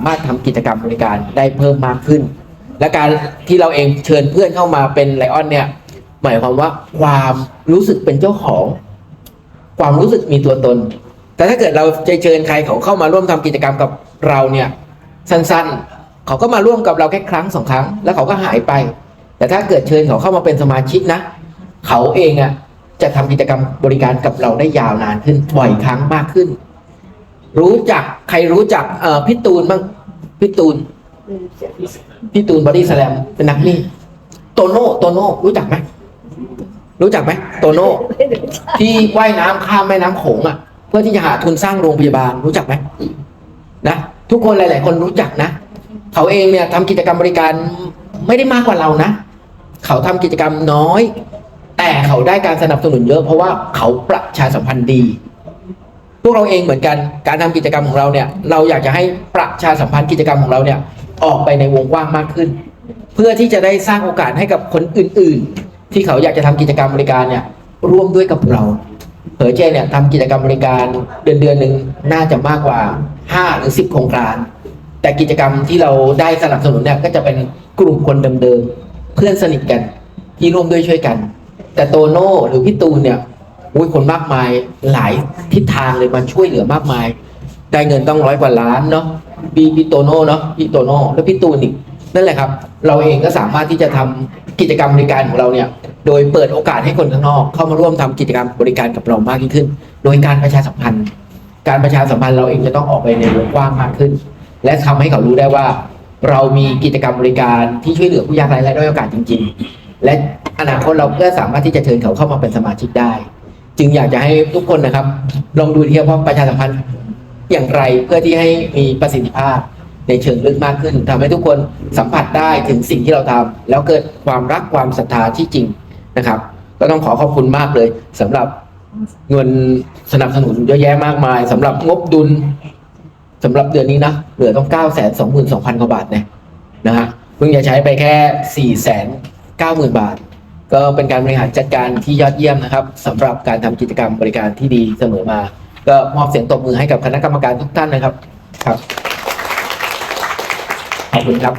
ามารถทำกิจกรรมบริการได้เพิ่มมากขึ้น และการที่เราเองเชิญเพื่อนเข้ามาเป็นไลออนเนี่ยหมายความว่าความรู้สึกเป็นเจ้าของ ความรู้สึกมีตัวตน แต่ถ้าเกิดเราจะเชิญใครเขาเข้ามาร่วมทำกิจกรรมกับเราเนี่ยสั้นๆ เขาก็มาร่วมกับเราแค่ครั้งสองครั้ง แล้วเขาก็หายไป แต่ถ้าเกิดเชิญเขาเข้ามาเป็นสมาชิกนะ เขาเองอะจะทำกิจกรรมบริการกับเราได้ยาวนานขึ้นบ่อยครั้งมากขึ้น รู้จักใครรู้จักเอ่อพี่ตูนบ้างพี่ตูนพี่ตูนบอดี้สแลมเป็นนักวิ่โตโน่โตโน่รู้จักไหมรู้จักไหมโตโน่ที่ว่ายน้ำข้ามแม่น้ำโขงอะ เพื่อที่จะหาทุนสร้างโรงพยาบาลรู้จักไหมนะทุกคนหลาย ๆ คนรู้จักนะเขาเองเนี่ยทำกิจกรรมบริการไม่ได้มากกว่าเรานะเขาทำกิจกรรมน้อย แต่เขาได้การสนับสนุนเยอะเพราะว่าเขาประชาสัมพันธ์ดี พวกเราเองเหมือนกันการทำกิจกรรมของเราเนี่ยเราอยากจะให้ประชาสัมพันธ์กิจกรรมของเราเนี่ยออกไปในวงกว้างมากขึ้น เพื่อที่จะได้สร้างโอกาสให้กับคนอื่น ๆ ที่เขาอยากจะทำกิจกรรมบริการเนี่ยร่วมด้วยกับเราเผอเจเนี่ยทำกิจกรรมบริการเดือนเดือนหนึ่งน่าจะมากกว่า5หรือ10 โครงการ แต่กิจกรรมที่เราได้สนับสนุนเนี่ยก็จะเป็นกลุ่มคนเดิมๆเพื่อนสนิทกันที่ร่วมด้วยช่วยกัน แต่โตโน่หรือพี่ตูนเนี่ย อุ้ยคนมากมายหลายทิศทางเลยมาช่วยเหลือมากมาย ได้เงินต้องร้อยกว่าล้านเนาะพี่พี่โตโน่เนาะพี่โตโน่แล้วพี่ตูนอีกนั่นแหละครับ เราเองก็สามารถที่จะทำกิจกรรมบริการของเราเนี่ย โดยเปิดโอกาสให้คนข้างนอก เข้ามาร่วมทำกิจกรรมบริการกับเรามากยิ่งขึ้น โดยการประชาสัมพันธ์ การประชาสัมพันธ์เราเองจะต้องออกไปในวงกว้างมากขึ้น และทำให้เขารู้ได้ว่า เรามีกิจกรรมบริการที่ช่วยเหลือผู้ยากไร้และด้อยโอกาสจริง ๆ และอนาคตเราก็สามารถที่จะเชิญเขาเข้ามาเป็นสมาชิกได้ จึงอยากจะให้ทุกคนนะครับ ลองดูทีว่าประชาสัมพันธ์อย่างไรเพื่อที่ให้มีประสิทธิภาพในเชิงลึกมากขึ้นทำให้ทุกคนสัมผัสได้ถึงสิ่งที่เราทำแล้วเกิดความรักความศรัทธาที่จริงนะครับ ก็ต้องขอขอบคุณมากเลยสำหรับเงินสนับสนุนเยอะแยะมากมายสำหรับงบดุลสำหรับเดือนนี้นะเหลือต้องเก้าแสนสองหมื่นสองพันกว่าบาทเนี่ยนะฮะเพิ่งจะใช้ไปแค่สี่แสนเก้าหมื่นบาท ก็เป็นการบริหารจัดการที่ยอดเยี่ยมนะครับสำหรับการทำกิจกรรมบริการที่ดีเสมอมา ก็มอบเสียงตบมือให้กับคณะกรรมการทุกท่านนะครับครับขอบคุณครับ